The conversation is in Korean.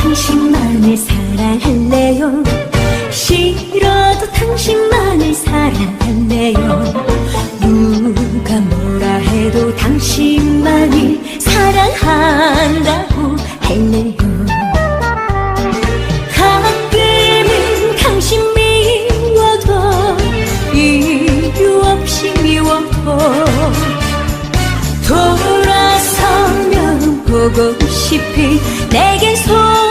당신만을 사랑할래요? 싫어도 당신만을 사랑할래요? 누가 뭐라 해도 당신만을 사랑 한다고 할래요. 가끔은 당신 미워도 이유 없이 미워도 돌아서면 보고 싶이 내겐 소중한